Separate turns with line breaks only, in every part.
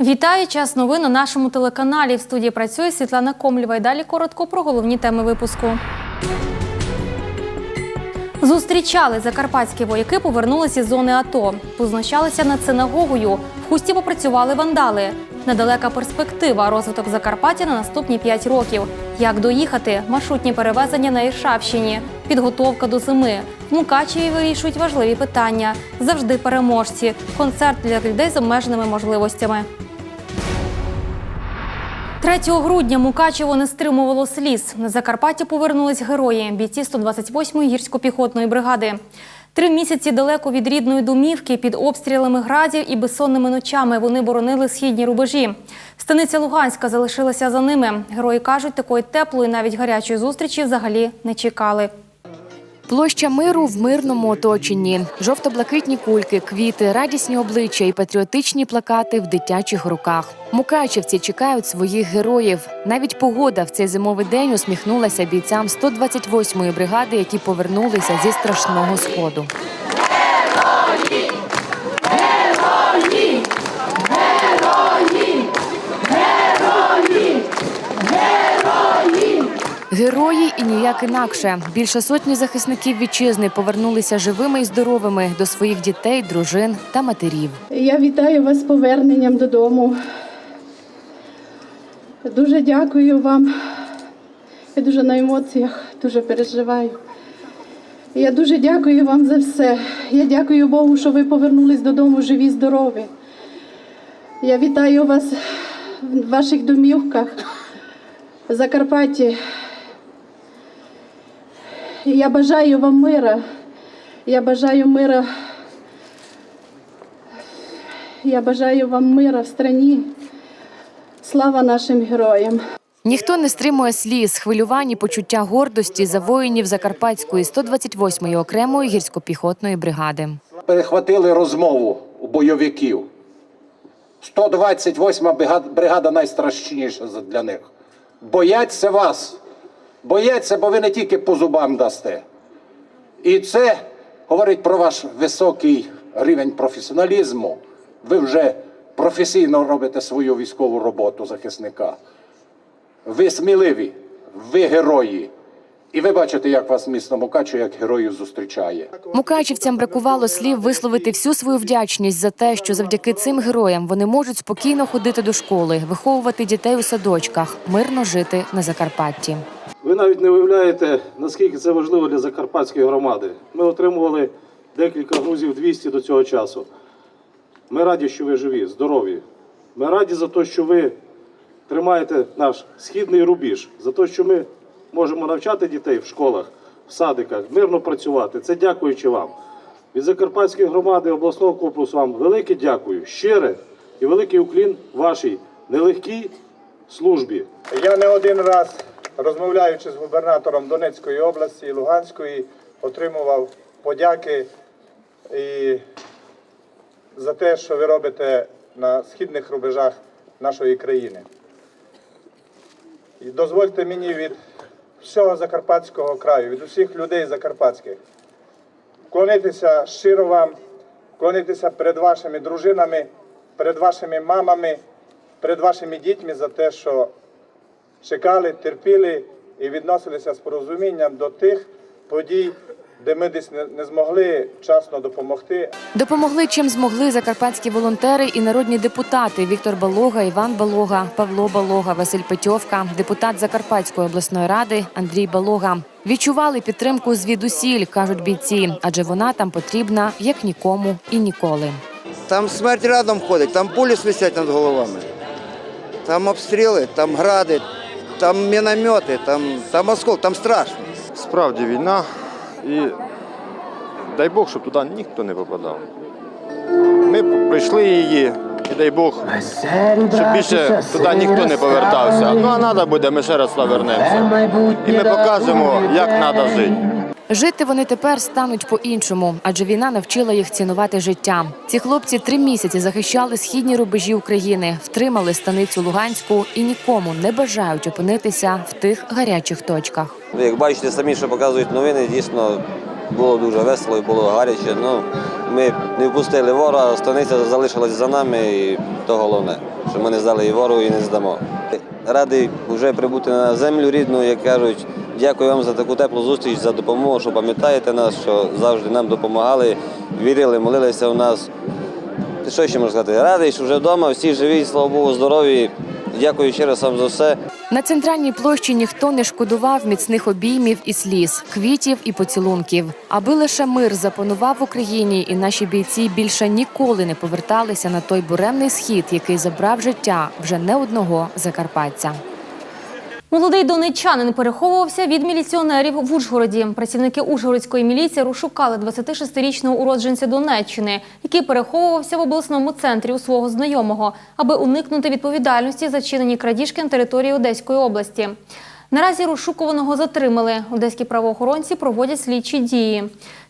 Вітаю! Час новин на нашому телеканалі. В студії працює Світлана Комлєва. І далі коротко про головні теми випуску. Зустрічали закарпатські вояки, повернулися з зони АТО. Позначалися над синагогою. В хусті попрацювали вандали. Недалека перспектива розвиток Закарпаття на наступні 5 років. Як доїхати? Маршрутні перевезення на Іршавщині, підготовка до зими. В Мукачеві вирішують важливі питання. Завжди переможці. Концерт для людей з обмеженими можливостями. 3 грудня Мукачево не стримувало сліз. На Закарпаття повернулись герої, бійці 128-ї гірсько-піхотної бригади. Три місяці далеко від рідної домівки, під обстрілами градів і безсонними ночами вони боронили східні рубежі. Станиця Луганська залишилася за ними. Герої кажуть, такої теплої, навіть гарячої зустрічі взагалі не чекали.
Площа миру в мирному оточенні, жовто-блакитні кульки, квіти, радісні обличчя і патріотичні плакати в дитячих руках. Мукачівці чекають своїх героїв. Навіть погода в цей зимовий день усміхнулася бійцям 128-ї бригади, які повернулися зі страшного сходу. Герої і ніяк інакше. Більше сотні захисників вітчизни повернулися живими і здоровими до своїх дітей, дружин та матерів.
Я вітаю вас з поверненням додому. Дуже дякую вам. Я дуже на емоціях, дуже переживаю. Я дуже дякую вам за все. Я дякую Богу, що ви повернулись додому живі, здорові. Я вітаю вас в ваших домівках в Закарпатті. І Я бажаю вам мира. Я бажаю мира я бажаю вам мира в страні. Слава нашим героям!
Ніхто не стримує сліз, хвилювань і почуття гордості за воїнів Закарпатської 128-ї окремої гірсько-піхотної бригади.
перехватили розмову у бойовиків. 128 бригада, бригада найстрашніша для них. Бояться вас. Бояться, бо ви не тільки по зубам дасте. І це говорить про ваш високий рівень професіоналізму. Ви вже професійно робите свою військову роботу захисника. Ви сміливі, ви герої. І ви бачите, як вас місто Мукачево як героїв зустрічає.
Мукачівцям бракувало слів висловити всю свою вдячність за те, що завдяки цим героям вони можуть спокійно ходити до школи, виховувати дітей у садочках, мирно жити на Закарпатті.
Ви навіть не уявляєте, наскільки це важливо для закарпатської громади. Ми отримували декілька грузів 200 до цього часу. Ми раді, що ви живі, здорові. Ми раді за те, що ви тримаєте наш східний рубіж, за те, що ми можемо навчати дітей в школах, в садиках, мирно працювати. Це дякуючи вам. Від Закарпатської громади обласного корпусу вам велике дякую, щире і великий уклін вашій нелегкій службі.
Я не один раз, розмовляючи з губернатором Донецької області і Луганської, отримував подяки і за те, що ви робите на східних рубежах нашої країни. І дозвольте мені від всього Закарпатського краю, від усіх людей закарпатських, Клонитися щиро вам, клонитися перед вашими дружинами, перед вашими мамами, перед вашими дітьми за те, що чекали, терпіли і відносилися з порозумінням до тих подій, де ми десь не, не змогли вчасно допомогти.
Допомогли чим змогли закарпатські волонтери і народні депутати Віктор Балога, Іван Балога, Павло Балога, Василь Петьовка, депутат Закарпатської обласної ради Андрій Балога. Відчували підтримку звідусіль, кажуть бійці, адже вона там потрібна як нікому і ніколи.
Там смерть рядом ходить, там пулі свисять над головами. Там обстріли, там гради, там міномети, там, там оскол, там страшно.
Справді війна, і дай Бог, щоб туди ніхто не попадав. Ми прийшли її, і дай Бог, щоб більше туди ніхто не повертався. Ну а треба буде, ми ще раз вернемося. І ми покажемо, як треба жити.
Жити вони тепер стануть по-іншому, адже війна навчила їх цінувати життя. Ці хлопці три місяці захищали східні рубежі України, втримали станицю Луганську і нікому не бажають опинитися в тих гарячих точках.
Ну, Як бачите, самі, що показують новини, дійсно було дуже весело і було гаряче. Ну, ми не впустили ворога, станиця залишилась за нами, і то головне, що ми не здали і ворогу, і не здамо. Радий вже прибути на землю рідну, як кажуть. Дякую вам за таку теплу зустріч, за допомогу, що пам'ятаєте нас, що завжди нам допомагали, вірили, молилися в нас. Що ще можна сказати? Радий, що вже вдома, всі живі, слава Богу, здорові. Дякую ще раз вам за все.
На центральній площі ніхто не шкодував міцних обіймів і сліз, квітів і поцілунків. Аби лише мир запанував в Україні, і наші бійці більше ніколи не поверталися на той буремний схід, який забрав життя вже не одного закарпатця.
Молодий донеччанин переховувався від міліціонерів в Ужгороді. Працівники Ужгородської міліції розшукали 26-річного уродженця Донеччини, який переховувався в обласному центрі у свого знайомого, аби уникнути відповідальності за чинені крадіжки на території Одеської області. Наразі розшукуваного затримали. Одеські правоохоронці проводять слідчі дії.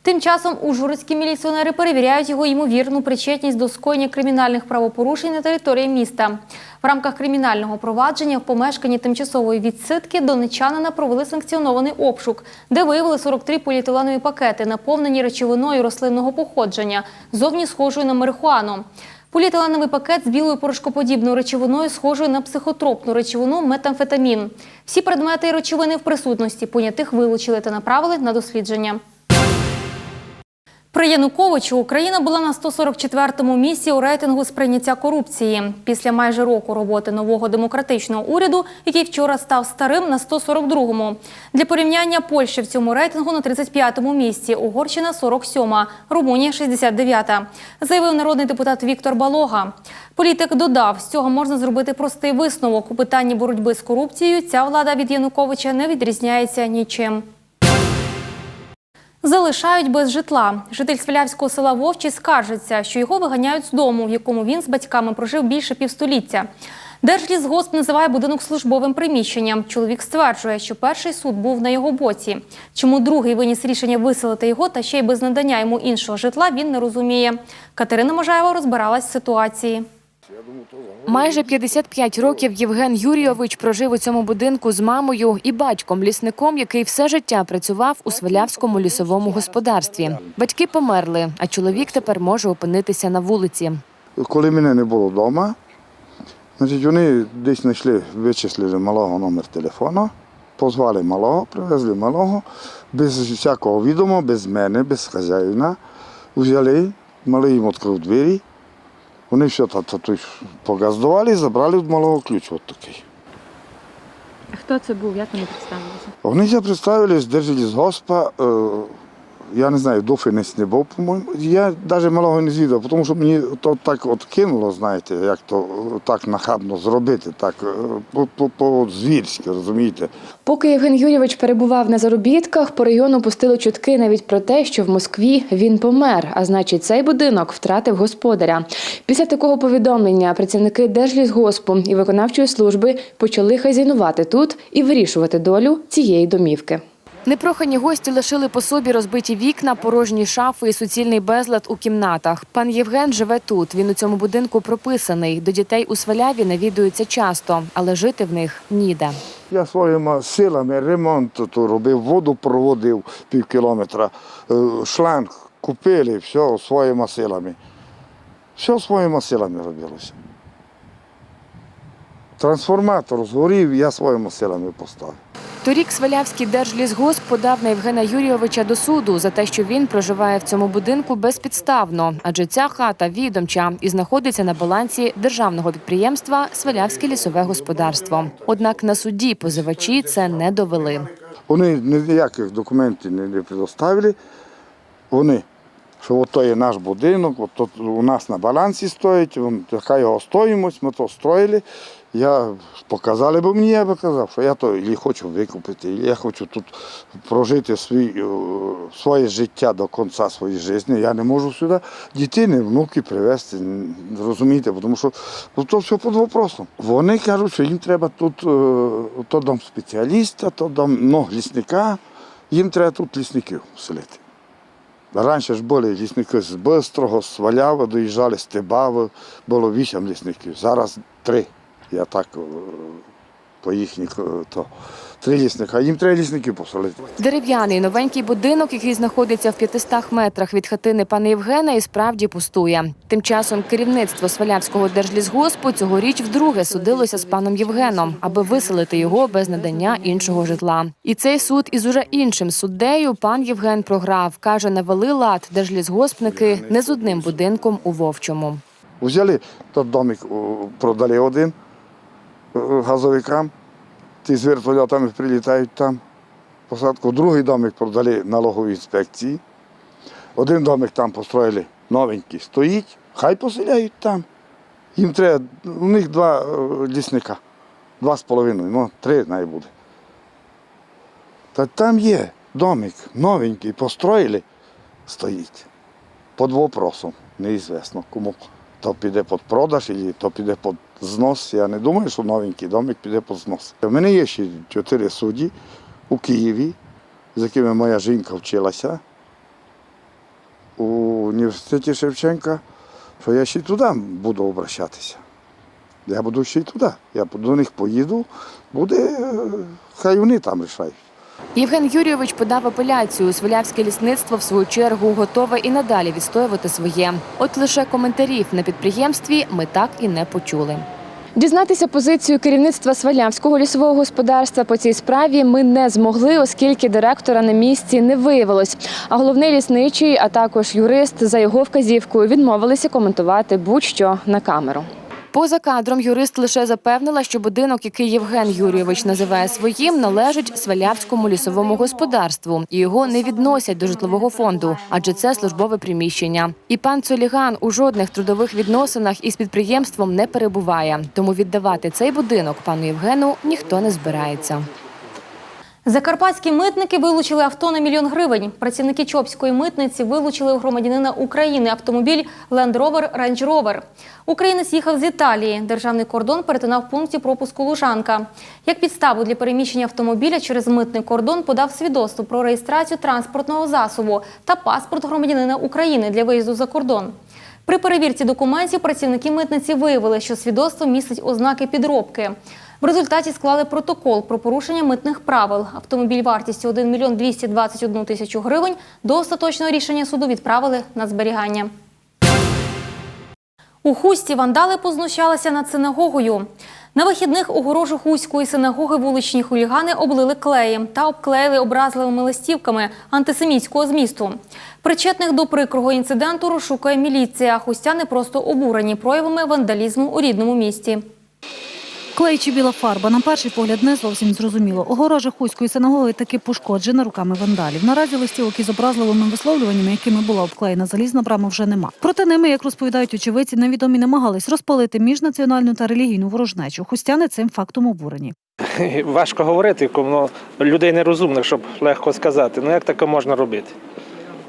Тим часом ужгородські міліціонери перевіряють його ймовірну причетність до скоєння кримінальних правопорушень на території міста. В рамках кримінального провадження в помешканні тимчасової відсидки донечанина провели санкціонований обшук, де виявили 43 поліетиленові пакети, наповнені речовиною рослинного походження, зовні схожою на марихуану. Поліетиленовий пакет з білою порошкоподібною речовиною, схожою на психотропну речовину метамфетамін. Всі предмети і речовини в присутності понятих вилучили та направили на дослідження. При Януковичу Україна була на 144-му місці у рейтингу сприйняття корупції. Після майже року роботи нового демократичного уряду, який вчора став старим на 142-му. Для порівняння Польща в цьому рейтингу на 35-му місці, Угорщина 47-ма, Румунія 69-та, заявив народний депутат Віктор Балога. Політик додав, з цього можна зробити простий висновок. У питанні боротьби з корупцією ця влада від Януковича не відрізняється нічим. Залишають без житла. Житель Свалявського села Вовчі скаржиться, що його виганяють з дому, в якому він з батьками прожив більше півстоліття. Держлісгосп називає будинок службовим приміщенням. Чоловік стверджує, що перший суд був на його боці. Чому другий виніс рішення виселити його та ще й без надання йому іншого житла, він не розуміє. Катерина Можаєва розбиралась в ситуації.
Майже 55 років Євген Юрійович прожив у цьому будинку з мамою і батьком, лісником, який все життя працював у Свалявському лісовому господарстві. Батьки померли, а чоловік тепер може опинитися на вулиці.
Коли мене не було вдома, значить вони десь знайшли, вичислили малого номер телефону, позвали малого, привезли малого, без всякого відомо, без мене, без хазяїна. Взяли, малий їм відкрив двері. Вони та, та, погаздували і забрали від малого ключ. От такий.
А хто це був? Як вони представилися?
Вони себе представились, держали з госпа. Е, я не знаю, дофінець не був, по-моєму. Я навіть малого не звідав, тому що мені то так от кинуло, знаєте, як то так нахабно зробити, так е, по- по- по-звірськи, розумієте.
Поки Євген Юрійович перебував на заробітках, по району пустили чутки навіть про те, що в Москві він помер, а значить, цей будинок втратив господаря. Після такого повідомлення працівники Держлісгоспу і виконавчої служби почали хазяйнувати тут і вирішувати долю цієї домівки.
Непрохані гості лишили по собі розбиті вікна, порожні шафи і суцільний безлад у кімнатах. Пан Євген живе тут. Він у цьому будинку прописаний. До дітей у Сваляві навідується часто, але жити в них ніде.
Я своїми силами ремонт тут робив, воду проводив пів кілометра, е, шланг купили, все своїми силами. Все своїми силами робилося. Трансформатор згорів, я своїми силами поставив.
Торік Свалявський держлісгосп подав на Євгена Юрійовича до суду за те, що він проживає в цьому будинку безпідставно, адже ця хата відомча і знаходиться на балансі державного підприємства Свалявське лісове господарство. Однак на суді позивачі це не довели.
Вони ніяких документів не, предоставили. Вони, що от то є наш будинок, от у нас на балансі стоїть, така його стоїмость, ми то строїли. Я показали б мені, я би казав, що я то і хочу викупити, і я хочу тут прожити свій, е, своє життя до кінця своєї життя. Я не можу сюди дітей, внуки привезти, розумієте, тому що ну, то все під вопросом. Вони кажуть, що їм треба тут е, то дом спеціаліста, то дом ну, лісника, їм треба тут лісників селити. Раніше ж були лісники з Бистрого, з Сваляви, доїжджали з Тибави, було вісім лісників, зараз три. Я так е, по їхніх е, то три лісника. Їм треба лісників посолити.
Дерев'яний новенький будинок, який знаходиться в 500 метрах від хатини пана Євгена, і справді пустує. Тим часом керівництво Свалявського держлісгоспу цьогоріч вдруге судилося з паном Євгеном, аби виселити його без надання іншого житла. І цей суд із уже іншим суддею пан Євген програв. каже, навели лад держлісгоспники не з одним будинком у Вовчому.
Взяли тот домик, продали один газовикам, ті з вертольотами прилітають там. Посадку. Другий домик продали налоговій інспекції. Один домик там построїли новенький, стоїть, хай поселяють там. Їм треба, у них два е, лісника, два з половиною, ну три най буде. Та там є домик новенький, построїли, стоїть. Під вопросом, неізвісно кому. То піде під продаж, і то піде під знос. Я не думаю, що новенький домик піде під знос. У мене є ще чотири судді у Києві, з якими моя жінка вчилася у університеті Шевченка, що я ще туди буду обращатися. Я буду ще й туди. Я до них поїду, буде, е, хай вони там рішають.
Євген Юрійович подав апеляцію. Свалявське лісництво в свою чергу готове і надалі відстоювати своє. От лише коментарів на підприємстві ми так і не почули.
Дізнатися позицію керівництва Свалявського лісового господарства по цій справі ми не змогли, оскільки директора на місці не виявилось. А головний лісничий, а також юрист за його вказівкою відмовилися коментувати будь-що на камеру.
Поза кадром юрист лише запевнила, що будинок, який Євген Юрійович називає своїм, належить Свалявському лісовому господарству і його не відносять до житлового фонду, адже це службове приміщення. І пан Цоліган у жодних трудових відносинах із підприємством не перебуває. Тому віддавати цей будинок пану Євгену ніхто не збирається.
Закарпатські митники вилучили авто на мільйон гривень. Працівники Чопської митниці вилучили у громадянина України автомобіль Land Rover Range Rover. Українець їхав з Італії. Державний кордон перетинав пункті пропуску Лужанка. Як підставу для переміщення автомобіля через митний кордон подав свідоцтво про реєстрацію транспортного засобу та паспорт громадянина України для виїзду за кордон. При перевірці документів працівники митниці виявили, що свідоцтво містить ознаки підробки. В результаті склали протокол про порушення митних правил. Автомобіль вартістю 1 мільйон 221 тисячу гривень до остаточного рішення суду відправили на зберігання. У Хусті вандали познущалися над синагогою. На вихідних огорожу Хуської синагоги вуличні хулігани облили клеєм та обклеїли образливими листівками антисемітського змісту. Причетних до прикрого інциденту розшукує міліція. Хустяни просто обурені проявами вандалізму у рідному місті.
Клей чи біла фарба на перший погляд не зовсім зрозуміло. Огорожа Хуської синагоги таки пошкоджена руками вандалів. Наразі листівок із образливими висловлюваннями, якими була обклеєна залізна брама, вже нема. Проте ними, як розповідають очевидці, невідомі намагались розпалити міжнаціональну та релігійну ворожнечу. Хустяни цим фактом обурені.
Важко говорити, воно людей нерозумних, щоб легко сказати. Ну як таке можна робити?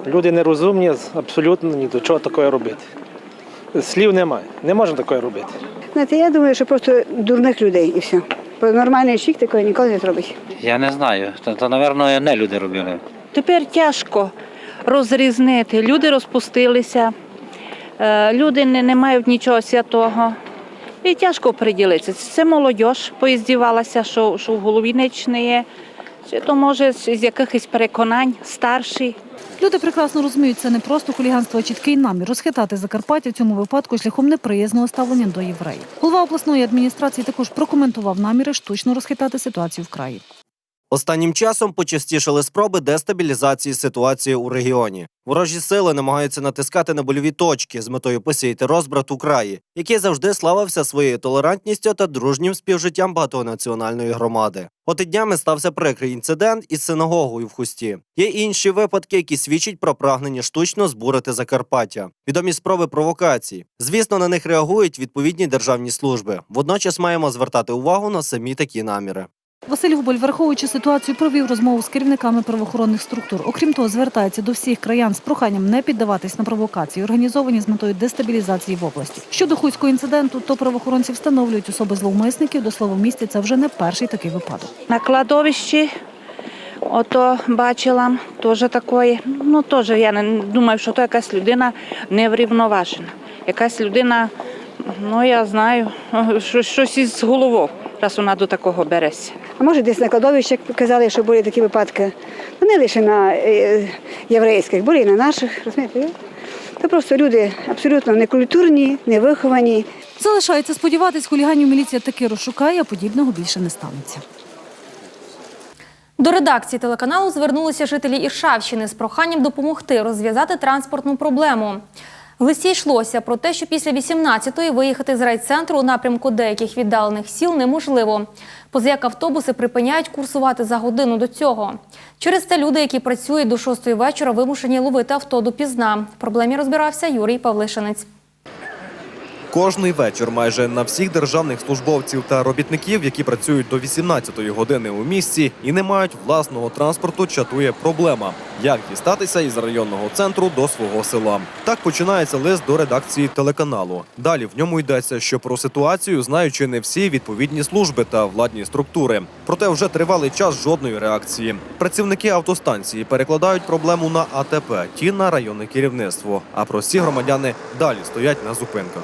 Люди нерозумні, абсолютно ні до чого такого робити. Слів немає, не можна такого робити.
Знаєте, я думаю, що просто дурних людей і все. Бо Нормальний чоловік такого ніколи не зробить.
Я не знаю. То, то напевно, не люди робили.
Тепер тяжко розрізнити. Люди розпустилися, е, люди не, не мають нічого святого. І тяжко приділитися. Це молодь поїздівалася, що, що в голові не є. Чи то може з якихось переконань старші.
Люди прекрасно розуміють, це не просто хуліганство, а чіткий намір розхитати Закарпаття в цьому випадку шляхом неприязного ставлення до євреїв. Голова обласної адміністрації також прокоментував наміри штучно розхитати ситуацію в краї.
Останнім часом почастішали спроби дестабілізації ситуації у регіоні. Ворожі сили намагаються натискати на больові точки з метою посіяти розбрат у краї, який завжди славився своєю толерантністю та дружнім співжиттям багатонаціональної громади. От і днями стався прикрий інцидент із синагогою в хусті. Є інші випадки, які свідчать про прагнення штучно збурити Закарпаття. Відомі спроби провокацій. Звісно, на них реагують відповідні державні служби. Водночас маємо звертати увагу на самі такі наміри.
Василь Губоль, враховуючи ситуацію, провів розмову з керівниками правоохоронних структур. Окрім того, звертається до всіх краян з проханням не піддаватись на провокації, організовані з метою дестабілізації в області. Щодо хуйського інциденту, то правоохоронці встановлюють особи зловмисників. До слова в місті це вже не перший такий випадок.
На кладовищі, ото бачила, теж такої. Ну, теж я не думаю, що то якась людина неврівноважена. Якась людина, ну я знаю, що- щось із головою, раз вона до такого береться.
А може десь на кладовищах казали, що були такі випадки. Ну не лише на е, єврейських, були і на наших, розумієте? Це просто люди абсолютно некультурні, невиховані.
Залишається сподіватись, хуліганів міліція таки розшукає, а подібного більше не станеться.
До редакції телеканалу звернулися жителі Іршавщини з проханням допомогти розв'язати транспортну проблему. В листі йшлося про те, що після 18-ї виїхати з райцентру у напрямку деяких віддалених сіл неможливо. Позаяк автобуси припиняють курсувати за годину до цього. Через це люди, які працюють до 6-ї вечора, вимушені ловити авто допізна. В проблемі розбирався Юрій Павлишинець.
Кожний вечір майже на всіх державних службовців та робітників, які працюють до 18-ї години у місті і не мають власного транспорту, чатує проблема, як дістатися із районного центру до свого села. Так починається лист до редакції телеканалу. Далі в ньому йдеться, що про ситуацію знають чи не всі відповідні служби та владні структури. Проте вже тривалий час жодної реакції. Працівники автостанції перекладають проблему на АТП, ті на районне керівництво. А прості громадяни далі стоять на зупинках.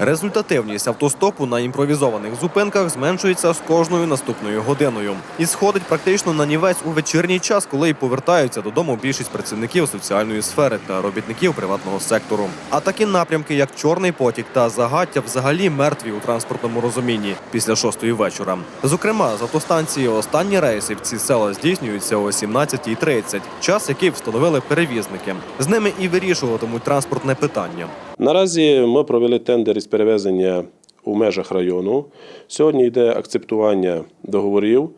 Результативність автостопу на імпровізованих зупинках зменшується з кожною наступною годиною і сходить практично на нівець у вечірній час, коли й повертаються додому більшість працівників соціальної сфери та робітників приватного сектору. А такі напрямки, як чорний потік та загаття, взагалі мертві у транспортному розумінні після шостої вечора. Зокрема, з автостанції останні рейси в ці села здійснюються о 17.30, час, який встановили перевізники. З ними і вирішуватимуть транспортне питання.
Наразі ми провели тендер із перевезення у межах району. Сьогодні йде акцептування договорів.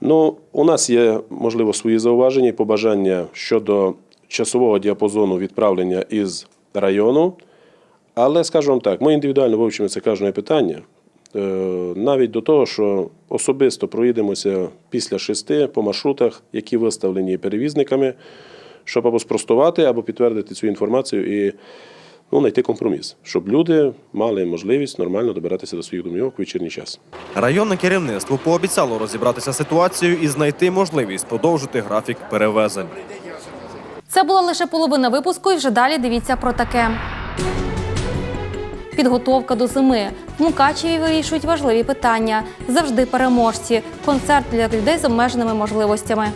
Ну, у нас є, можливо, свої зауваження і побажання щодо часового діапазону відправлення із району. Але скажу вам так, ми індивідуально вивчимо це кожне питання. Е, Навіть до того, що особисто проїдемося після шести по маршрутах, які виставлені перевізниками, щоб або спростувати, або підтвердити цю інформацію і ну, знайти компроміс, щоб люди мали можливість нормально добиратися до своїх домівок у вечірній час.
Районне керівництво пообіцяло розібратися з ситуацією і знайти можливість продовжити графік перевезень.
Це була лише половина випуску, і вже далі дивіться про таке. Підготовка до зими. В Мукачеві вирішують важливі питання. Завжди переможці. Концерт для людей з обмеженими можливостями.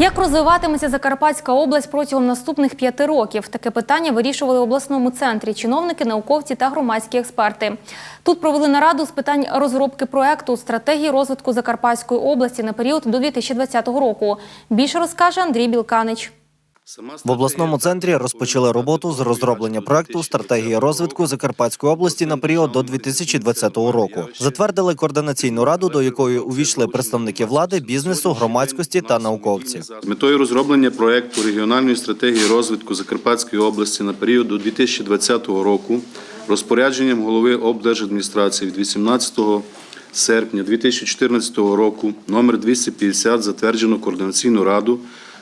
Як розвиватиметься Закарпатська область протягом наступних п'яти років? Таке питання вирішували в обласному центрі чиновники, науковці та громадські експерти. Тут провели нараду з питань розробки проекту стратегії розвитку Закарпатської області на період до 2020 року. Більше розкаже Андрій Білканич.
В обласному центрі розпочали роботу з розроблення проекту стратегії розвитку Закарпатської області на період до 2020 року. Затвердили координаційну раду, до якої увійшли представники влади, бізнесу, громадськості та науковці.
Метою розроблення проекту регіональної стратегії розвитку Закарпатської області на період до 2020 року розпорядженням голови облдержадміністрації від 18 серпня 2014 року номер 250 затверджено координаційну раду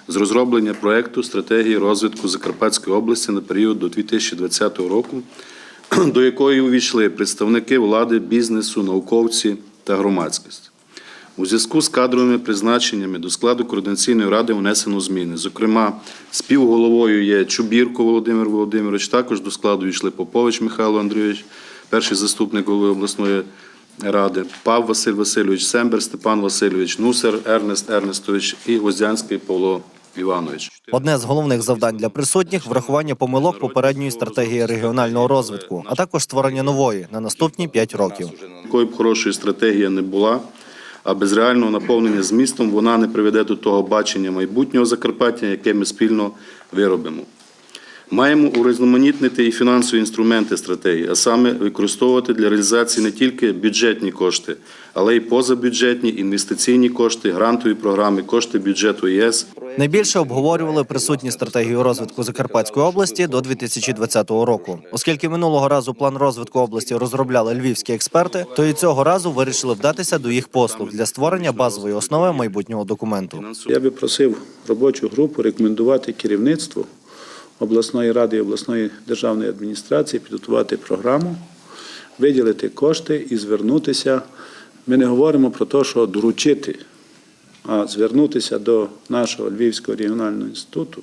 з розроблення проекту стратегії розвитку Закарпатської області на період до 2020 року, до якої увійшли представники влади, бізнесу, науковці та громадськість. У зв'язку з кадровими призначеннями до складу координаційної ради внесено зміни. Зокрема, співголовою є Чубірко Володимир Володимирович, також до складу йшли Попович Михайло Андрійович, перший заступник голови обласної ради, Пав Василь Васильович Сембер, Степан Васильович Нусер, Ернест Ернестович і Гвоздянський Павло Іванович.
Одне з головних завдань для присутніх врахування помилок попередньої стратегії регіонального розвитку, а також створення нової на наступні 5 років.
Якою б хорошою стратегія не була, а без реального наповнення змістом вона не приведе до того бачення майбутнього Закарпаття, яке ми спільно виробимо. Маємо урізноманітнити і фінансові інструменти стратегії, а саме використовувати для реалізації не тільки бюджетні кошти, але й позабюджетні інвестиційні кошти, грантові програми, кошти бюджету ЄС.
Найбільше обговорювали присутні стратегію розвитку Закарпатської області до 2020 року. Оскільки минулого разу план розвитку області розробляли львівські експерти, то і цього разу вирішили вдатися до їх послуг для створення базової основи майбутнього документу.
Я би просив робочу групу рекомендувати керівництву обласної ради і обласної державної адміністрації підготувати програму, виділити кошти і звернутися. Ми не говоримо про те, що доручити, а звернутися до нашого Львівського регіонального інституту,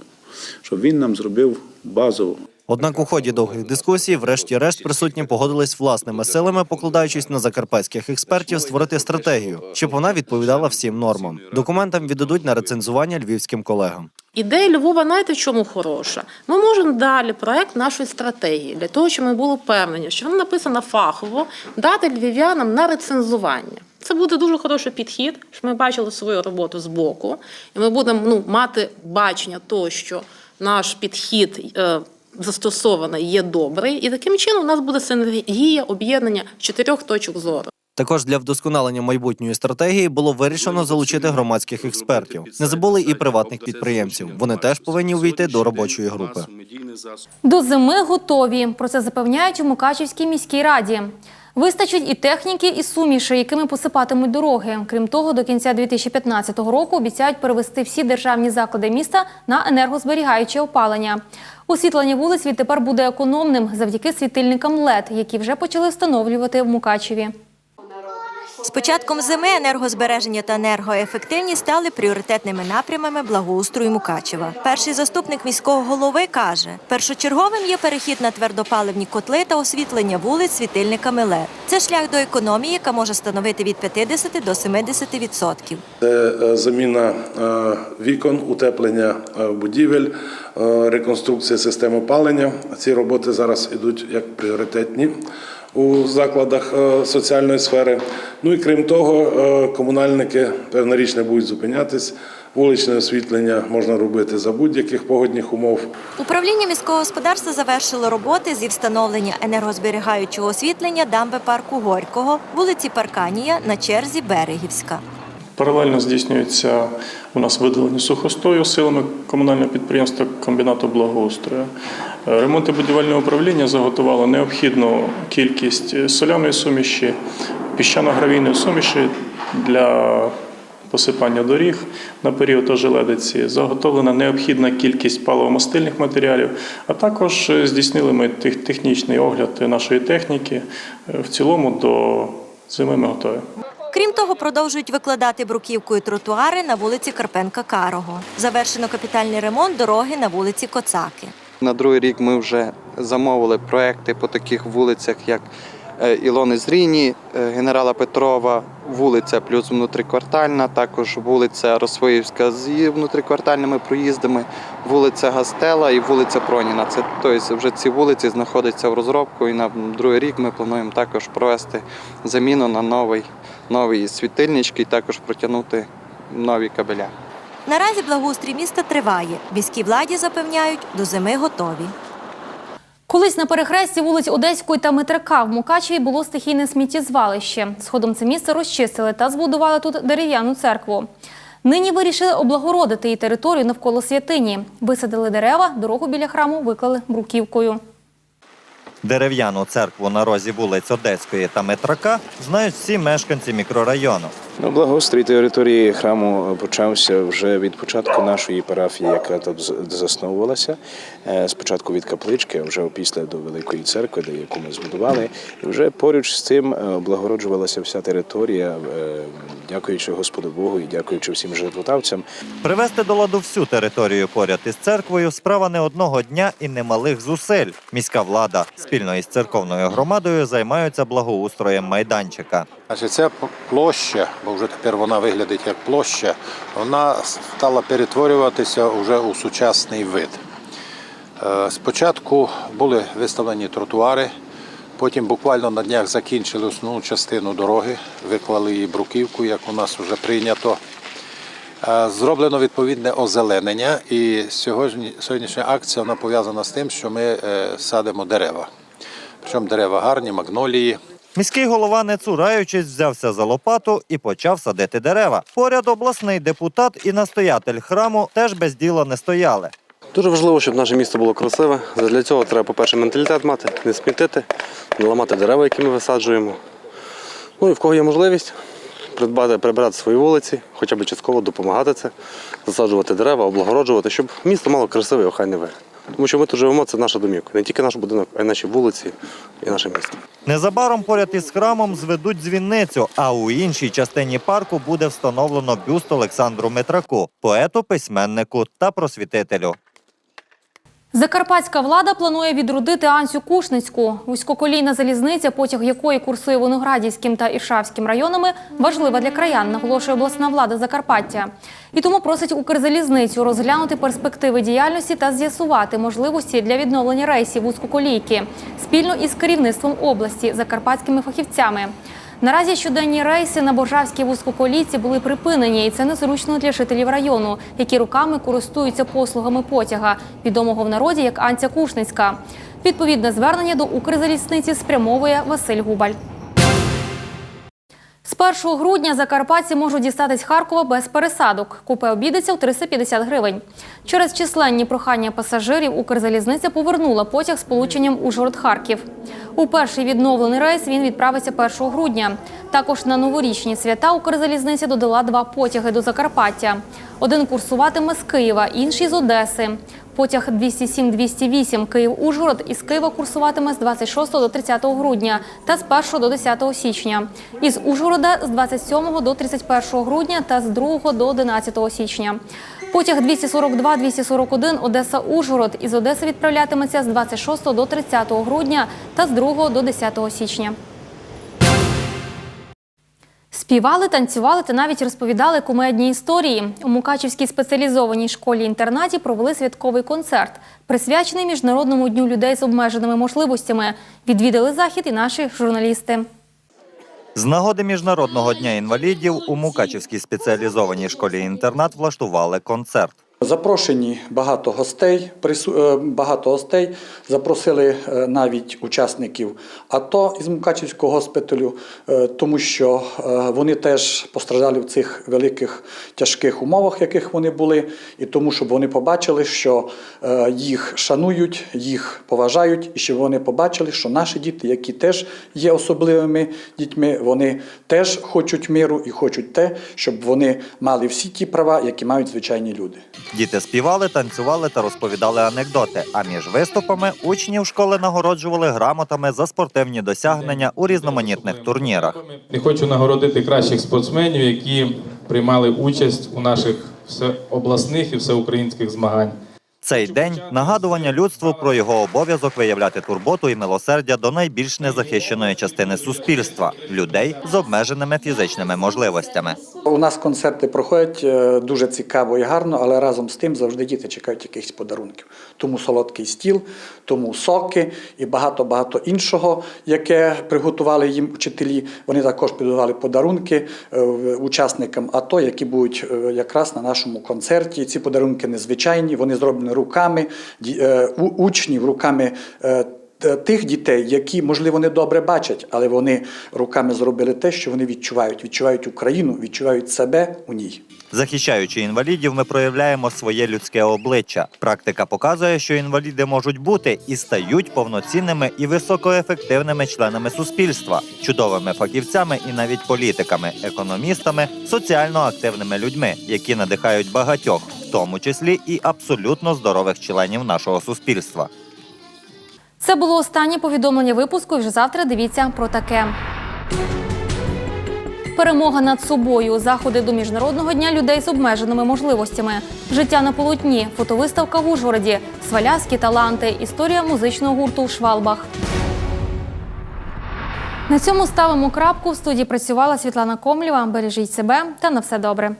щоб він нам зробив базову
Однак у ході довгих дискусій, врешті-решт, присутні погодились власними силами, покладаючись на закарпатських експертів, створити стратегію, щоб вона відповідала всім нормам. Документам віддадуть на рецензування львівським колегам.
Ідея Львова, знаєте, в чому хороша? Ми можемо далі проект нашої стратегії для того, щоб ми були впевнені, що вона написана фахово, дати львів'янам на рецензування. Це буде дуже хороший підхід, щоб ми бачили свою роботу з боку, і ми будемо ну, мати бачення того, що наш підхід застосований є добрий, і таким чином у нас буде синергія об'єднання чотирьох точок зору.
Також для вдосконалення майбутньої стратегії було вирішено залучити громадських експертів. Не забули і приватних підприємців. Вони теж повинні увійти до робочої групи.
До зими готові. Про це запевняють у Мукачівській міській раді. Вистачить і техніки, і суміші, якими посипатимуть дороги. Крім того, до кінця 2015 року обіцяють перевести всі державні заклади міста на енергозберігаюче опалення. Освітлення вулиць відтепер буде економним завдяки світильникам LED, які вже почали встановлювати в Мукачеві.
З початком зими енергозбереження та енергоефективність стали пріоритетними напрямами благоустрою Мукачева. Перший заступник міського голови каже, першочерговим є перехід на твердопаливні котли та освітлення вулиць світильниками ЛЕД. Це шлях до економії, яка може становити від 50 до 70 відсотків.
Це е, заміна е, вікон, утеплення е, будівель, е, реконструкція систем опалення. Ці роботи зараз йдуть як пріоритетні у закладах е, соціальної сфери. Ну і крім того, е, комунальники певна річ не будуть зупинятись. Вуличне освітлення можна робити за будь-яких погодних умов.
Управління міського господарства завершило роботи зі встановлення енергозберігаючого освітлення дамби парку Горького, вулиці Парканія на черзі Берегівська.
Паралельно здійснюється у нас видалення сухостою силами комунального підприємства комбінату благоустрою. Ремонт і будівельне управління заготувало необхідну кількість соляної суміші, піщано-гравійної суміші для посипання доріг на період ожеледиці. Заготовлена необхідна кількість паливомастильних матеріалів, а також здійснили ми технічний огляд нашої техніки. Е, В цілому до зими ми готові.
Крім того, продовжують викладати бруківкою тротуари на вулиці Карпенка Карого. Завершено капітальний ремонт дороги на вулиці Коцаки.
На другий рік ми вже замовили проекти по таких вулицях, як е, Ілони Зріні, е, генерала Петрова, вулиця плюс внутриквартальна, також вулиця Росвоївська з внутриквартальними проїздами, вулиця Гастела і вулиця Проніна. Це тобто вже ці вулиці знаходяться в розробку, і на другий рік ми плануємо також провести заміну на новий, нові світильнички і також протягнути нові кабеля.
Наразі благоустрій міста триває. Міській владі запевняють, до зими готові.
Колись на перехресті вулиць Одеської та Митрика в Мукачеві було стихійне сміттєзвалище. Згодом це місце розчистили та збудували тут дерев'яну церкву. Нині вирішили облагородити її територію навколо святині. Висадили дерева, дорогу біля храму виклали бруківкою.
Дерев'яну церкву на розі вулиць Одеської та Метрака знають всі мешканці мікрорайону.
Ну, благоустрій території храму почався вже від початку нашої парафії, яка тут засновувалася. Е, Спочатку від каплички, а вже опісля до Великої церкви, де яку ми збудували. І вже поруч з цим е, облагороджувалася вся територія, е, дякуючи Господу Богу і дякуючи всім жертводавцям.
Привести до ладу всю територію поряд із церквою справа не одного дня і немалих зусиль. Міська влада спільно із церковною громадою займаються благоустроєм майданчика.
Значить, ця площа, бо вже тепер вона виглядить як площа, вона стала перетворюватися вже у сучасний вид. Е, Спочатку були виставлені тротуари, потім буквально на днях закінчили основну частину дороги, виклали її бруківку, як у нас вже прийнято. Е, Зроблено відповідне озеленення, і сьогодні, сьогоднішня акція вона пов'язана з тим, що ми е, садимо дерева. Причому дерева гарні, магнолії.
Міський голова, не цураючись, взявся за лопату і почав садити дерева. Поряд обласний депутат і настоятель храму теж без діла не стояли.
Дуже важливо, щоб наше місто було красиве. Для цього треба, по-перше, менталітет мати, не смітити, не ламати дерева, які ми висаджуємо. Ну і в кого є можливість придбати, прибирати свої вулиці, хоча б частково допомагати це, засаджувати дерева, облагороджувати, щоб місто мало красивий охайний вигляд. Тому що ми тут живемо, це наша домівка. Не тільки наш будинок, а й наші вулиці і наше місто.
Незабаром поряд із храмом зведуть дзвіницю, а у іншій частині парку буде встановлено бюст Олександру Метраку, поету, письменнику та просвітителю.
Закарпатська влада планує відродити Анцю Кушницьку. Вузькоколійна залізниця, потяг якої курсує Виноградівським та Іршавським районами, важлива для краян, наголошує обласна влада Закарпаття. І тому просить Укрзалізницю розглянути перспективи діяльності та з'ясувати можливості для відновлення рейсів вузькоколійки спільно із керівництвом області закарпатськими фахівцями. Наразі щоденні рейси на Боржавській вузькоколійці були припинені, і це незручно для жителів району, які руками користуються послугами потяга, відомого в народі як Анця Кушницька. Відповідне звернення до Укрзалізниці спрямовує Василь Губаль. З 1 грудня закарпатці можуть дістатись Харкова без пересадок. Купе обійдеться у 350 гривень. Через численні прохання пасажирів Укрзалізниця повернула потяг з полученням Ужгород-Харків. У перший відновлений рейс він відправиться 1 грудня. Також на новорічні свята Укрзалізниця додала два потяги до Закарпаття. Один курсуватиме з Києва, інший з Одеси. Потяг 207-208 Київ-Ужгород із Києва курсуватиме з 26 до 30 грудня та з 1 до 10 січня. Із Ужгорода з 27 до 31 грудня та з 2 до 11 січня. Потяг 242-241 Одеса-Ужгород із Одеси відправлятиметься з 26 до 30 грудня та з 2 до 10 січня. Співали, танцювали та навіть розповідали кумедні історії. У Мукачівській спеціалізованій школі-інтернаті провели святковий концерт, присвячений Міжнародному дню людей з обмеженими можливостями. Відвідали захід і наші журналісти.
З нагоди Міжнародного дня інвалідів у Мукачівській спеціалізованій школі-інтернат влаштували концерт.
Запрошені багато гостей, е, багато гостей. Запросили е, навіть учасників АТО із Мукачівського госпіталю, е, тому що вони теж постраждали в цих великих тяжких умовах, яких вони були, і тому, щоб вони побачили, що їх шанують, їх поважають, і щоб вони побачили, що наші діти, які теж є особливими дітьми, вони теж хочуть миру і хочуть те, щоб вони мали всі ті права, які мають звичайні люди.
Діти співали, танцювали та розповідали анекдоти. А між виступами учнів школи нагороджували грамотами за спортивні досягнення у різноманітних турнірах.
І хочу нагородити кращих спортсменів, які приймали участь у наших всеобласних і всеукраїнських змаганнях.
Цей день нагадування людству про його обов'язок виявляти турботу і милосердя до найбільш незахищеної частини суспільства людей з обмеженими фізичними можливостями.
У нас концерти проходять е, дуже цікаво і гарно, але разом з тим завжди діти чекають якихось подарунків. Тому солодкий стіл, тому соки і багато-багато іншого, яке приготували їм вчителі. Вони також підготували подарунки е, учасникам АТО, які будуть е, якраз на нашому концерті. Ці подарунки незвичайні, вони зроблені руками е, учнів, руками. е, Тих дітей, які можливо не добре бачать, але вони руками зробили те, що вони відчувають. Відчувають Україну, відчувають себе у ній.
Захищаючи інвалідів, ми проявляємо своє людське обличчя. Практика показує, що інваліди можуть бути і стають повноцінними і високоефективними членами суспільства, чудовими фахівцями і навіть політиками, економістами, соціально активними людьми, які надихають багатьох, тому числі і абсолютно здорових членів нашого суспільства.
Це було останнє повідомлення випуску. Вже завтра дивіться про таке. Перемога над собою, заходи до міжнародного дня людей з обмеженими можливостями, життя на полотні, фотовиставка в Ужгороді, сваляські таланти, історія музичного гурту Швалбах. На цьому ставимо крапку. В студії працювала Світлана Комлєва. Бережіть себе та на все добре.